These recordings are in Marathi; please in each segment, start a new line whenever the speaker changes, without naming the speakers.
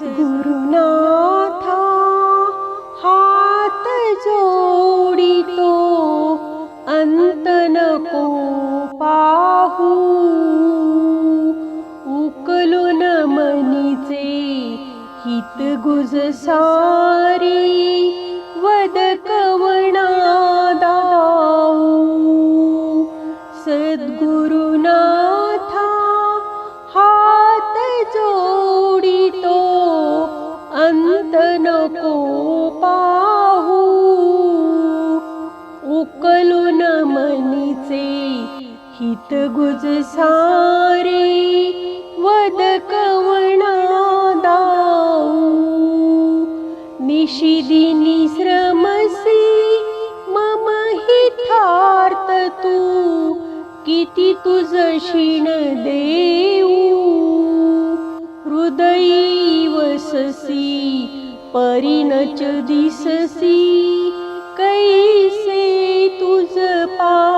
सद्गुरुनाथा हात जोडितो अंत नको पाहू. उकलून मनीचे हित गुज सारी चित गुज सारे वद कवणा दाऊ निशिदिनी श्रमसी मम हितार्थ तू। किती तुझ क्षीण देऊ। हृदयी वससी परिणच दिससी कैसे तुझ पा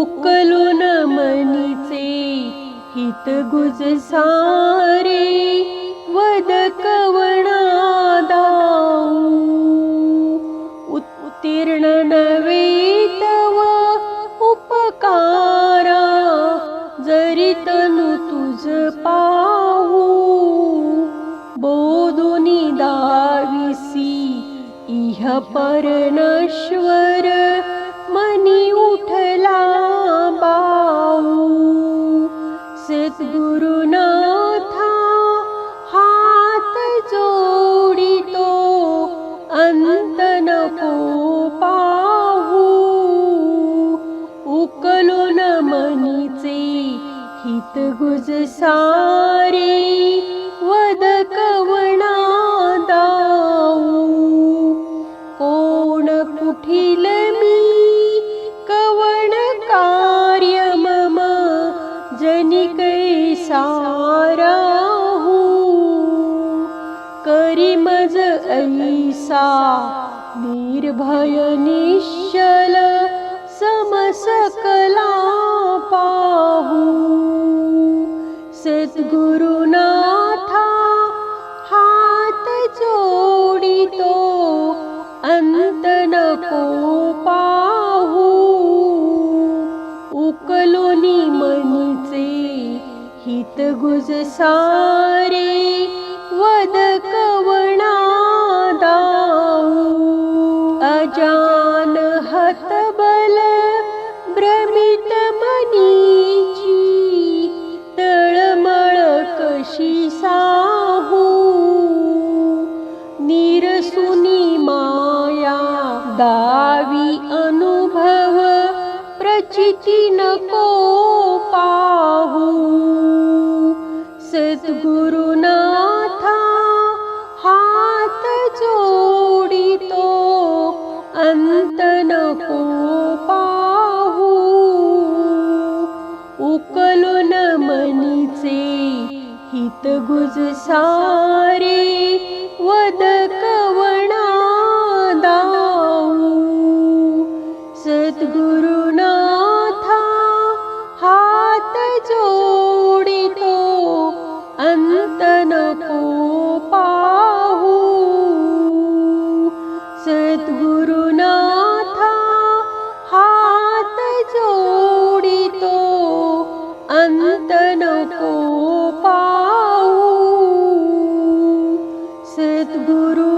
उकलून मनीचे हित गुज सारे वद कवणा दाऊ. उत्तीर्ण नवे तव उपकारा जरी तनु तुझ पाहू. बोधुनी दाविसी इह परनश्वर मनी उठला. गुरुनाथ हात जोडितो अन्तनको पाहु। उकलु न हित गुज हितगुजसारे ऐसा निर्भय निश्चल समसकला पाहू। सद्गुरुनाथा हात जोडितो अंत नको पाहू। उकलोनी मनीचे हित गुज सारे वद हु सोडितो अन्तनको पाहु। उकल न मनी चे हितगुजसारे वद Guru.